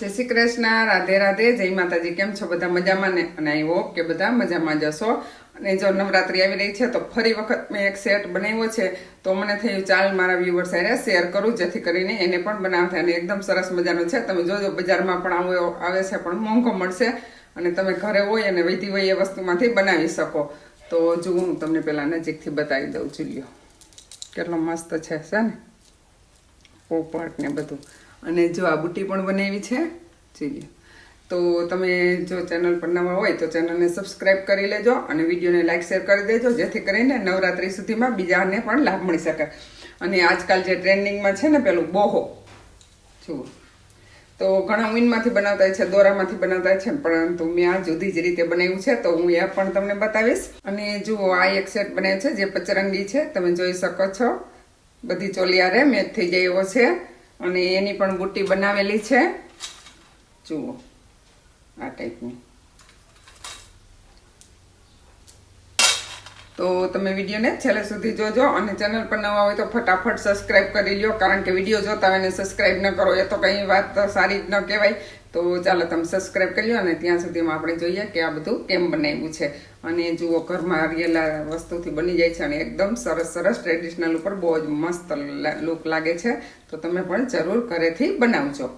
જય શ્રી કૃષ્ણ, રાધે રાધે, જય માતાજી. કેમ છો બધા મજામાં ને? અને આઈ હોપ કે બધા મજામાં જશો અને જો નવરાત્રી આવી રહી છે, તો ફરી વખત મેં એક સેટ બનાવ્યો છે. તો મને થયું, ચાલ મારા વ્યુઅર્સ સાથે શેર કરું, જેથી કરીને એને પણ બનાવતા અને એકદમ સરસ મજાનો છે. તમે જોજો, બજારમાં પણ આવો આવે છે, પણ મોંઘો મળશે. અને તમે ઘરે હોય અને વૈધી હોય એ વસ્તુમાંથી બનાવી શકો. તો જો હું તમને પહેલાં નજીકથી બતાવી દઉં છું, લ્યો. કેટલો મસ્ત છે છે ને? પોપટ ને બધું. અને જો આ બુટ્ટી પણ બનાવી છે, જોઈએ. તો તમે જો ચેનલ પર નવા હોય તો ચેનલને સબસ્ક્રાઈબ કરી લેજો અને વિડીયોને લાઈક શેર કરી દેજો, જેથી કરીને નવરાત્રી સુધીમાં બીજાને પણ લાભ મળી શકે. અને આજકાલ જે ટ્રેન્ડિંગમાં છે ને પેલું બોહો, જુઓ. તો ઘણા ઊનમાંથી બનાવતા છે, દોરામાંથી બનાવતા છે, પરંતુ મેં આ જુદી જ રીતે બનાવ્યું છે, તો હું એ પણ તમને બતાવીશ. અને જુઓ, આ એક સેટ બનાવ્યો છે, જે પચરંગી છે, તમે જોઈ શકો છો. બધી ચોલિયારે મેચ થઈ જાય એવો છે. અને એની પણ બુટ્ટી બનાવેલી છે. જુઓ, આ ટાઈપની તો તમે વિડીયોને છેલ્લે સુધી જોજો અને ચેનલ પર નવા હોય તો ફટાફટ સબસ્ક્રાઇબ કરી લ્યો, કારણ કે વીડિયો જોતા હોય ને સબસ્ક્રાઇબ ન કરો, એ તો કંઈ વાત સારી ન કહેવાય. તો ચાલો તમે સબસ્ક્રાઈબ કરી લો અને ત્યાં સુધીમાં આપણે જોઈએ કે આ બધું કેમ બનાવ્યું છે. અને જુઓ, ઘરમાં હરિયેલા વસ્તુથી બની જાય છે અને એકદમ સરસ સરસ ટ્રેડિશનલ ઉપર બહુ જ મસ્ત લુક લાગે છે. તો તમે પણ જરૂર ઘરેથી બનાવજો.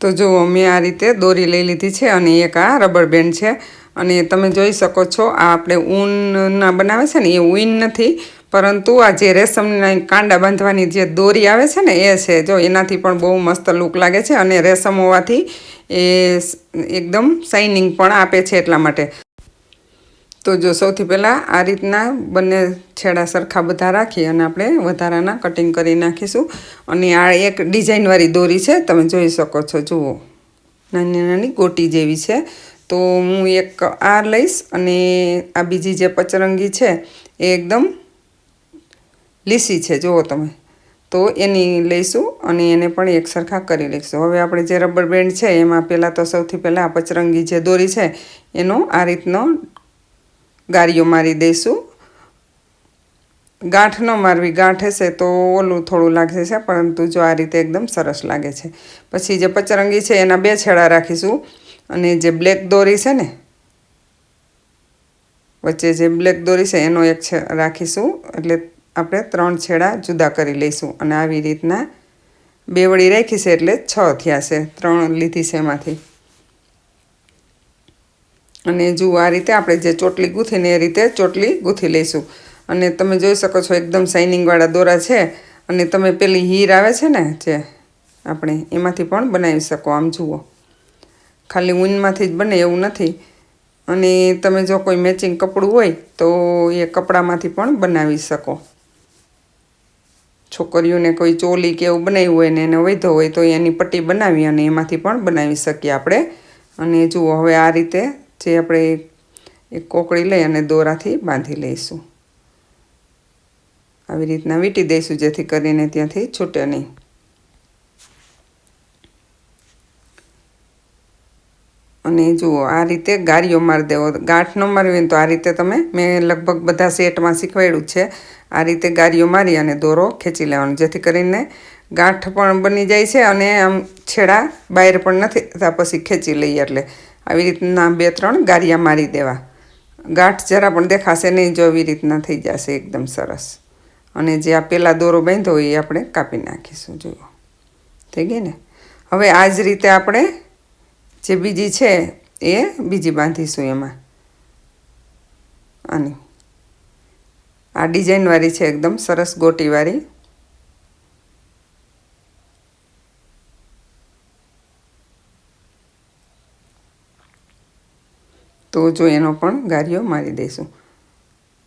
તો જુઓ, મેં આ રીતે દોરી લઈ લીધી છે અને એક આ રબર બેન્ડ છે. અને તમે જોઈ શકો છો, આ આપણે ઊનના બનાવે છે ને, એ ઊન નથી. પરંતુ આ જે રેશમના કાંડા બાંધવાની જે દોરી આવે છે ને, એ છે. જો એનાથી પણ બહુ મસ્ત લુક લાગે છે અને રેશમ હોવાથી એ એકદમ શાઇનિંગ પણ આપે છે એટલા માટે. તો જો સૌથી પહેલાં આ રીતના બંને છેડા સરખા બધા રાખી અને આપણે વધારાના કટિંગ કરી નાખીશું. અને આ એક ડિઝાઇનવાળી દોરી છે, તમે જોઈ શકો છો. જુઓ. નાની નાની ગોટી જેવી છે. તો હું એક આ લઈશ અને આ બીજી જે પચરંગી છે, એ એકદમ લીસી છે, જુઓ તમે. તો એની લઈશું અને એને પણ એક સરખા કરી લઈશું. હવે આપણે જે રબર બેન્ડ છે, એમાં પહેલાં તો સૌથી પહેલાં પચરંગી જે દોરી છે, એનો આ રીતનો ગારીઓ મારી દઈશું. ગાંઠ ન મારવી, ગાંઠ હશે તો ઓલું થોડું લાગશે છે, પરંતુ જો આ રીતે એકદમ સરસ લાગે છે. પછી જે પચરંગી છે, એના બે છેડા રાખીશું. અને જે બ્લેક દોરી છે ને, વચ્ચે જે બ્લેક દોરી છે, એનો એક છે રાખીશું. એટલે આપણે ત્રણ છેડા જુદા કરી લઈશું અને આવી રીતના બે વળી રાખી છે એટલે છ થયા છે. ત્રણ લીધી છે એમાંથી. અને જુઓ આ રીતે આપણે જે ચોટલી ગૂંથીને એ રીતે ચોટલી ગૂંથી લઈશું. અને તમે જોઈ શકો છો એકદમ શાઇનિંગવાળા દોરા છે. અને તમે પેલી હીર આવે છે ને જે આપણે એમાંથી પણ બનાવી શકો, આમ જુઓ. ખાલી ઊનમાંથી જ બને એવું નથી. અને તમે જો કોઈ મેચિંગ કપડું હોય તો એ કપડામાંથી પણ બનાવી શકો. છોકરીઓને કોઈ ચોલી કે એવું બનાવ્યું હોય ને એને વૈધો હોય, તો એની પટ્ટી બનાવી અને એમાંથી પણ બનાવી શકીએ આપણે. અને જુઓ, હવે આ રીતે જે આપણે એક કોકડી લઈ અને દોરાથી બાંધી લઈશું. આવી રીતના વીંટી દઈશું જેથી કરીને ત્યાંથી છૂટે નહીં. અને જુઓ આ રીતે ગારીઓ મારી દેવો. ગાંઠ ન મારવી તો આ રીતે તમે, મેં લગભગ બધા સેટમાં શીખવાડ્યું છે. આ રીતે ગારીઓ મારી અને દોરો ખેંચી લેવાનો. જેથી કરીને ગાંઠ પણ બની જાય છે અને આમ છેડા બહાર પણ નથી થતા પછી ખેંચી લઈએ એટલે. આવી રીતના બે, ત્રણ ગારિયા મારી દેવા. ગાંઠ જરા પણ દેખાશે નહીં જો એવી રીતના થઈ જશે એકદમ સરસ. અને જે આ પહેલાં દોરો બાંધો હોય એ આપણે કાપી નાખીશું, જુઓ. થઈ ગઈ ને? હવે આ જ રીતે આપણે જે બીજી છે, એ બીજી બાંધીશું એમાં. અને આ ડિઝાઇનવાળી છે એકદમ સરસ ગોટીવાળી. તો જો એનો પણ ગારીઓ મારી દઈશું.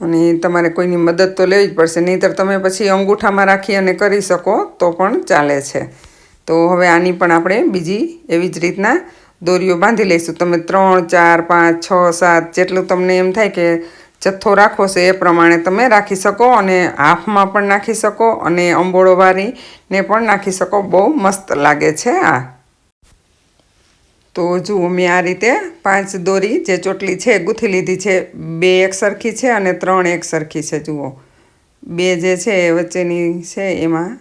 અને તમારે કોઈની મદદ તો લેવી જ પડશે, નહીંતર તમે પછી અંગૂઠામાં રાખી અને કરી શકો તો પણ ચાલે છે. તો હવે આની પણ આપણે બીજી એવી જ રીતના દોરીઓ બાંધી લઈશું. તમે ત્રણ, ચાર, પાંચ, છ, સાત જેટલું તમને એમ થાય કે જથ્થો રાખવો છે એ પ્રમાણે તમે રાખી શકો અને હાફમાં પણ નાખી શકો અને અંબોળોવાળીને પણ નાખી શકો. બહુ મસ્ત લાગે છે આ. તો જુઓ મેં આ રીતે પાંચ દોરી જે ચોટલી છે ગૂંથી લીધી છે. બે એક સરખી છે અને ત્રણ એક સરખી છે. જુઓ. બે જે છે એ વચ્ચેની છે એમાં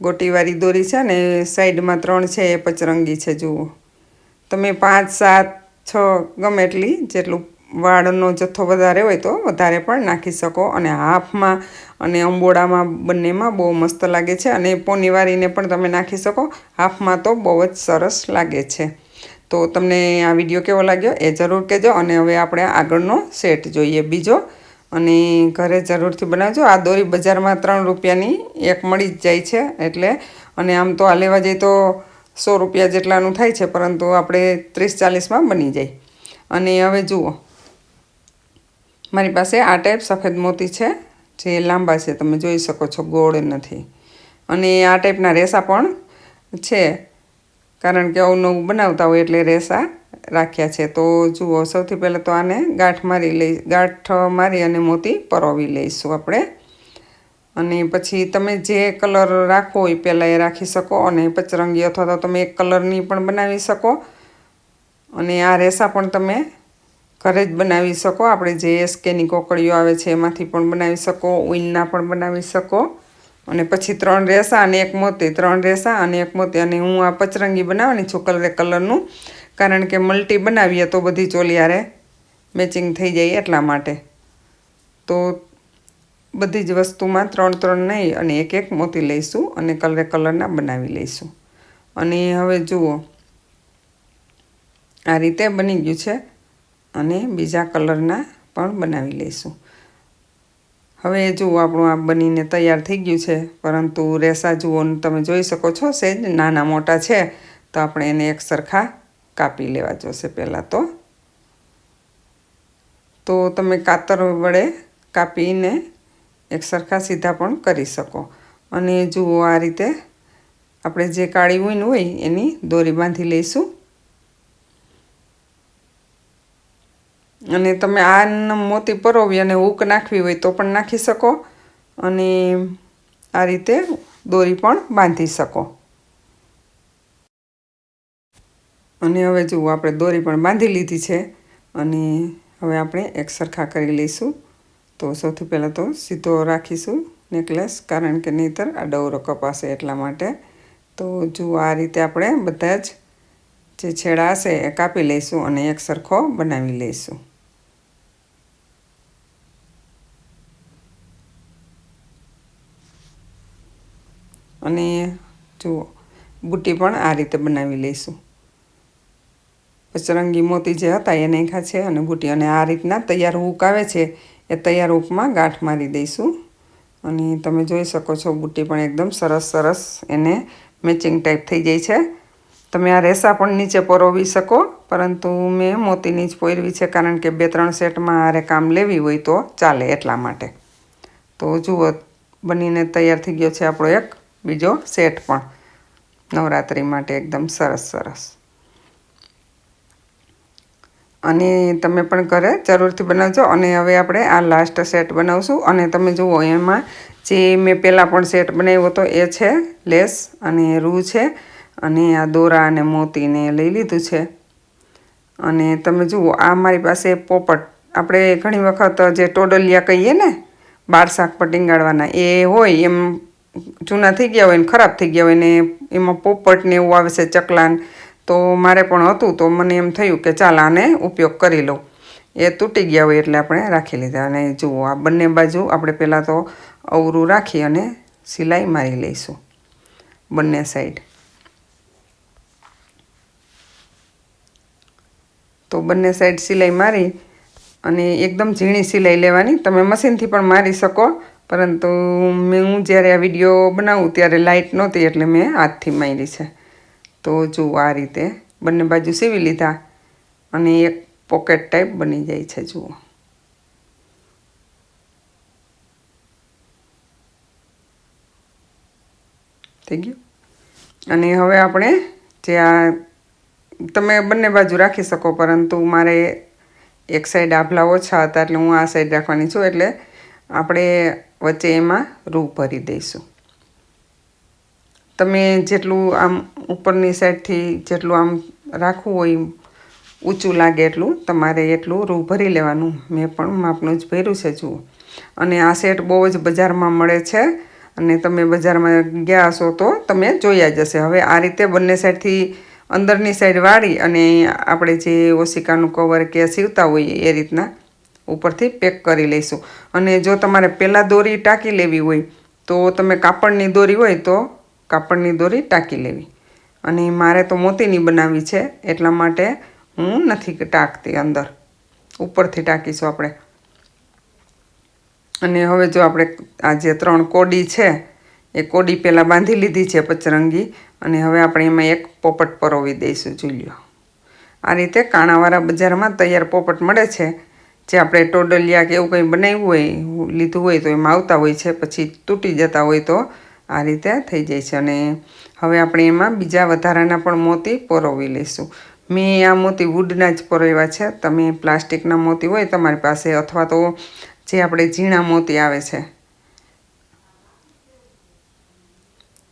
ગોટીવાળી દોરી છે ને સાઈડમાં ત્રણ છે એ પચરંગી છે. જુઓ. તમે પાંચ, સાત, છ ગમે એટલી જેટલું વાળનો જથ્થો વધારે હોય તો વધારે પણ નાખી શકો. અને હાફમાં અને અંબોડામાં બંનેમાં બહુ મસ્ત લાગે છે અને પોનીવારીને પણ તમે નાખી શકો. હાફમાં તો બહુ જ સરસ લાગે છે. તો તમને આ વીડિયો કેવો લાગ્યો એ જરૂર કહેજો અને હવે આપણે આગળનો સેટ જોઈએ બીજો. અને ઘરે જરૂરથી બનાવજો. આ દોરી બજારમાં ત્રણ રૂપિયાની એક મળી જ જાય છે એટલે. અને આમ તો આ લેવા જઈએ તો સો રૂપિયા જેટલાનું થાય છે, પરંતુ આપણે ત્રીસ ચાલીસમાં બની જાય. અને હવે જુઓ. મારી પાસે આ ટાઈપ સફેદ મોતી છે, જે લાંબા છે, તમે જોઈ શકો છો, ગોળ નથી. અને આ ટાઈપના રેસા પણ છે, કારણ કે આવું નવું બનાવતા હોય એટલે રેસા રાખ્યા છે. તો જુઓ, સૌથી પહેલાં તો આને ગાંઠ મારી લઈ, ગાંઠ મારી અને મોતી પરોવી લઈશું આપણે. અને પછી તમે જે કલર રાખવો એ પહેલાં એ રાખી શકો અને પચરંગી અથવા તો તમે એક કલરની પણ બનાવી શકો. અને આ રેસા પણ તમે ઘરે જ બનાવી શકો. આપણે જે એસકેની કોકડીઓ આવે છે એમાંથી પણ બનાવી શકો, ઉઈનના પણ બનાવી શકો. અને પછી ત્રણ રેસા અને એક મોતી, ત્રણ રેસા અને એક મોતી. અને હું આ પચરંગી બનાવવાની છું કલરે કલરનું. કારણ કે મલ્ટી બનાવીએ તો બધી ચોલિયારે મેચિંગ થઈ જાય એટલા માટે. તો બધી જ વસ્તુમાં ત્રણ ત્રણ નહીં, અને એક એક મોતી લઈશું અને કલરે કલરના બનાવી લઈશું. અને હવે જુઓ, આ રીતે બની ગયું છે અને બીજા કલરના પણ બનાવી લઈશું. હવે જુઓ, આપણું આ બનીને તૈયાર થઈ ગયું છે, પરંતુ રેસા જુઓ, તમે જોઈ શકો છો સેજ, નાના મોટા છે, તો આપણે એને એક સરખા કાપી લેવા જોશે પહેલાં તો. તો તમે કાતર વડે કાપીને એક સરખા સીધા પણ કરી શકો. અને જુઓ આ રીતે આપણે જે કાળી ઊન હોય એની દોરી બાંધી લઈશું. અને તમે આ મોતી પરોવી અને ઊક નાખવી હોય તો પણ નાખી શકો. અને આ રીતે દોરી પણ બાંધી શકો. અને હવે જુઓ આપણે દોરી પણ બાંધી લીધી છે. અને હવે આપણે એક સરખા કરી લઈશું. તો સૌથી પહેલાં તો સીધો રાખીશું નેકલેસ, કારણ કે નહીંતર આ ડવરો કપાશે એટલા માટે. તો જો આ રીતે આપણે બધા જ જે છેડા હશે એ કાપી લઈશું અને એક સરખો બનાવી લઈશું. અને જુઓ બુટ્ટી પણ આ રીતે બનાવી લઈશું. પચરંગી મોતી જે હતા એ નાખ્યા છે અને બુટ્ટી અને આ રીતના તૈયાર ઉકાવે છે. એ તૈયાર ઉપમાં ગાંઠ મારી દઈશું. અને તમે જોઈ શકો છો, બુટ્ટી પણ એકદમ સરસ સરસ એને મેચિંગ ટાઈપ થઈ જાય છે. તમે આ રેસા પણ નીચે પરોવી શકો, પરંતુ મેં મોતીની જ પોરવી છે, કારણ કે બે ત્રણ સેટમાં આરે કામ લેવી હોય તો ચાલે એટલા માટે. તો જુઓ, બનીને તૈયાર થઈ ગયો છે આપણો એક બીજો સેટ પણ. નવરાત્રિ માટે એકદમ સરસ સરસ. અને તમે પણ ઘરે જરૂરથી બનાવજો. અને હવે આપણે આ લાસ્ટ સેટ બનાવશું. અને તમે જુઓ, એમાં જે મેં પહેલાં પણ સેટ બનાવ્યો હતો, એ છે લેસ અને રૂ છે. અને આ દોરા અને મોતીને લઈ લીધું છે. અને તમે જુઓ, આ મારી પાસે પોપટ. આપણે ઘણી વખત જે ટોડલિયા કહીએ ને બાર શાક પર ટીંગાડવાના, એ હોય, એમ જૂના થઈ ગયા હોય ને, ખરાબ થઈ ગયા હોય ને, એમાં પોપટ ને એવું આવે છે ચકલાન. તો મારે પણ હતું, તો મને એમ થયું કે ચાલ આને ઉપયોગ કરી લઉં. એ તૂટી ગયા હોય એટલે આપણે રાખી લીધા. અને જુઓ, આ બંને બાજુ આપણે પહેલાં તો અવરું રાખી અને સિલાઈ મારી લઈશું, બંને સાઈડ તો બંને સાઈડ સિલાઈ મારી અને એકદમ ઝીણી સિલાઈ લેવાની. તમે મશીનથી પણ મારી શકો, પરંતુ મેં હું જ્યારે આ વીડિયો બનાવું ત્યારે લાઇટ નહોતી એટલે મેં હાથથી મારી છે. તો જો આ રીતે બંને બાજુ સીવી લીધા અને એક પોકેટ ટાઈપ બની જાય છે, જુઓ. થઈ ગયું અને હવે આપણે જે આ તમે બંને બાજુ રાખી શકો, પરંતુ મારે એક સાઈડ આભલા ઓછા હતા એટલે હું આ સાઈડ રાખવાની છું, એટલે આપણે વચ્ચે એમાં રૂ ભરી દઈશું. તમે જેટલું આમ ઉપરની સાઈડથી જેટલું આમ રાખવું હોય ઊંચું લાગે એટલું, તમારે એટલું રૂ ભરી લેવાનું. મેં પણ માપનું જ ભર્યું છે, જુઓ. અને આ સેટ બહુ જ બજારમાં મળે છે અને તમે બજારમાં ગયા હશો તો તમે જોયા જ હશે. હવે આ રીતે બંને સાઈડથી અંદરની સાઈડ વાળી અને આપણે જે ઓશિકાનું કવર કે સીવતા હોઈએ એ રીતના ઉપરથી પેક કરી લઈશું. અને જો તમારે પહેલાં દોરી ટાંકી લેવી હોય, તો તમે કાપડની દોરી હોય તો કાપડની દોરી ટાંકી લેવી. અને મારે તો મોતીની બનાવવી છે, એટલા માટે હું નથી ટાંકતી અંદર. ઉપરથી ટાંકીશું આપણે. અને હવે જો આપણે આ જે ત્રણ કોડી છે, એ કોડી પહેલાં બાંધી લીધી છે પચરંગી, અને હવે આપણે એમાં એક પોપટ પરોવી દઈશું, જોઈ આ રીતે કાણાવાળા બજારમાં તૈયાર પોપટ મળે છે, જે આપણે ટોડલિયા કે એવું કંઈ બનાવ્યું હોય, લીધું હોય તો એમાં આવતા હોય છે, પછી તૂટી જતા હોય તો આ રીતે થઈ જાય છે. અને હવે આપણે એમાં બીજા વધારાના પણ મોતી પરોવી લઈશું. મેં આ મોતી વુડના જ પરોવ્યા છે. તમે પ્લાસ્ટિકના મોતી હોય તમારી પાસે અથવા તો જે આપણે ઝીણા મોતી આવે છે.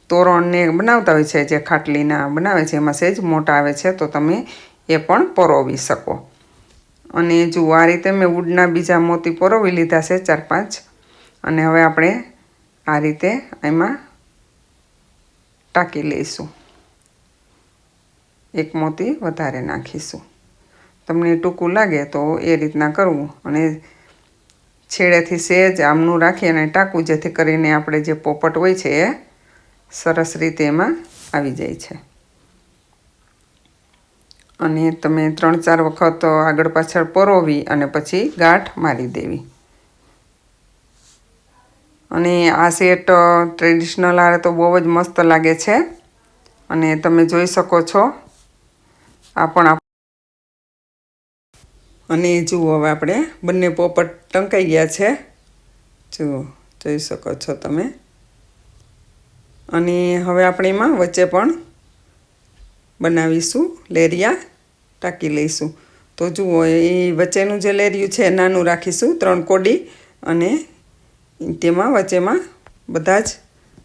તોરણને બનાવતા હોય છે, જે ખાટલીના બનાવે છે, એમાં સહેજ મોટા આવે છે, તો તમે એ પણ પરોવી શકો. અને જુઓ આ રીતે મેં વુડના બીજા મોતી પરોવી લીધા છે ચાર પાંચ. અને હવે આપણે આ રીતે એમાં ટાંકી લઈશું એક મોતી વધારે નાખીશું. તમને ટૂંકું લાગે તો એ રીતના કરવું અને છેડેથી સહેજ આમનું રાખી અને ટાંકવું જેથી કરીને આપણે જે પોપટ હોય છે એ સરસ રીતે એમાં આવી જાય છે. અને તમે ત્રણ ચાર વખત આગળ પાછળ પરોવી અને પછી ગાંઠ મારી દેવી. અને આ સેટ ટ્રેડિશનલ આરે તો બહુ જ મસ્ત લાગે છે. અને તમે જોઈ શકો છો. આ પણ અને જુઓ હવે આપણે, બંને પોપટ ટંકાઈ ગયા છે. જુઓ, જોઈ શકો છો તમે. અને હવે આપણે એમાં વચ્ચે પણ બનાવીશું લેરિયા, ટાંકી લઈશું. તો જુઓ, એ વચ્ચેનું જે લેરિયું છે નાનું રાખીશું, ત્રણ કોડી અને તેમાં વચ્ચેમાં બધા જ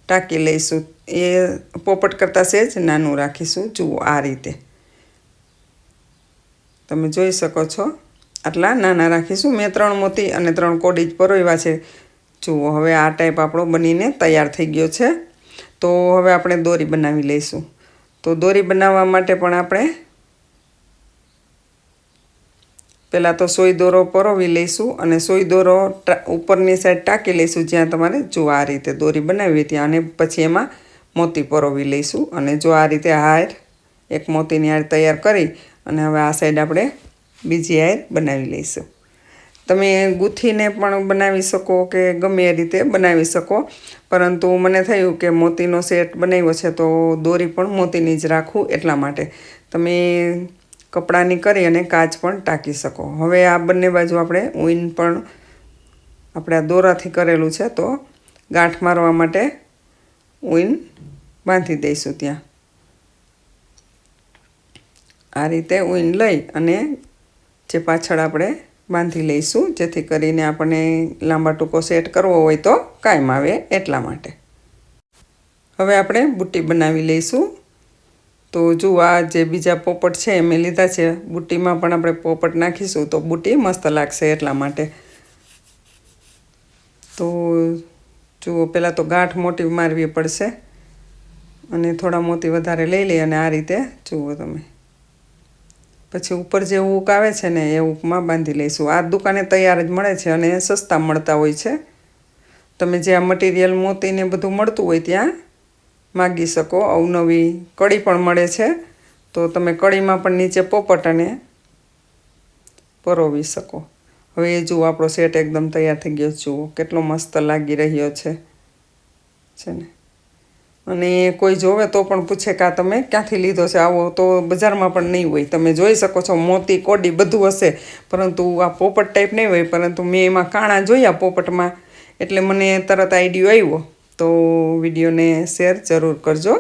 ટાંકી લઈશું. એ પોપટ કરતાં સહેજ નાનું રાખીશું. જુઓ આ રીતે. તમે જોઈ શકો છો. આટલા નાના રાખીશું. મેં ત્રણ મોતી અને ત્રણ કોડી જ પરોવ્યા છે. જુઓ, હવે આ ટાઈપ આપણો બનીને તૈયાર થઈ ગયો છે. તો હવે આપણે દોરી બનાવી લઈશું. તો દોરી બનાવવા માટે પણ આપણે પહેલાં તો સોય દોરો પરોવી લઈશું અને સોય દોરો ઉપરની સાઈડ ટાંકી લઈશું જ્યાં તમારે જો આ રીતે દોરી બનાવી ત્યાં. અને પછી એમાં મોતી પરોવી લઈશું અને જો આ રીતે હાર એક મોતીની હાર તૈયાર કરી અને હવે આ સાઈડ આપણે બીજી હાર બનાવી લઈશું. તમે ગૂંથીને પણ બનાવી શકો કે ગમે એ રીતે બનાવી શકો. પરંતુ મને થયું કે મોતીનો સેટ બનાવ્યો છે તો દોરી પણ મોતીની જ રાખું એટલા માટે. તમે કપડાની કરી અને કાચ પણ ટાંકી શકો. હવે આ બંને બાજુ આપણે ઊન પણ આપણે આ દોરાથી કરેલું છે, તો ગાંઠ મારવા માટે ઊન બાંધી દઈશું ત્યાં. આ રીતે ઊન લઈ અને જે પાછળ આપણે બાંધી લઈશું, જેથી કરીને આપણને લાંબા ટૂંકો સેટ કરવો હોય તો કાયમ આવે એટલા માટે. હવે આપણે બુટ્ટી બનાવી લઈશું. તો જુઓ આ જે બીજા પોપટ છે મેં લીધા છે, બુટ્ટીમાં પણ આપણે પોપટ નાખીશું તો બુટ્ટી મસ્ત લાગશે એટલા માટે. તો જુઓ, પહેલાં તો ગાંઠ મોટી મારવી પડશે અને થોડા મોતી વધારે લઈ લઈ અને આ રીતે જુઓ તમે. પછી ઉપર જે ઊક આવે છે ને, એ ઊકમાં બાંધી લઈશું. આ દુકાને તૈયાર જ મળે છે અને સસ્તા મળતા હોય છે. તમે જે આ મટીરિયલ મોતીને બધું મળતું હોય ત્યાં માગી શકો. અવનવી કળી પણ મળે છે. તો તમે કળીમાં પણ નીચે પોપટ અને પરોવી શકો. હવે એ જુઓ, આપણો સેટ એકદમ તૈયાર થઈ ગયો જુઓ, કેટલો મસ્ત લાગી રહ્યો છે. છે ને? અને કોઈ જોવે તો પણ પૂછે કે આ તમે ક્યાંથી લીધો છે? આવો તો બજારમાં પણ નહીં હોય. તમે જોઈ શકો છો, મોતી, કોડી બધું હશે. પરંતુ આ પોપટ ટાઈપ નહીં હોય. પરંતુ મેં એમાં કાણા જોયા પોપટમાં. એટલે મને તરત આઈડિયો આવ્યો. તો વિડીયોને શેર જરૂર કરજો.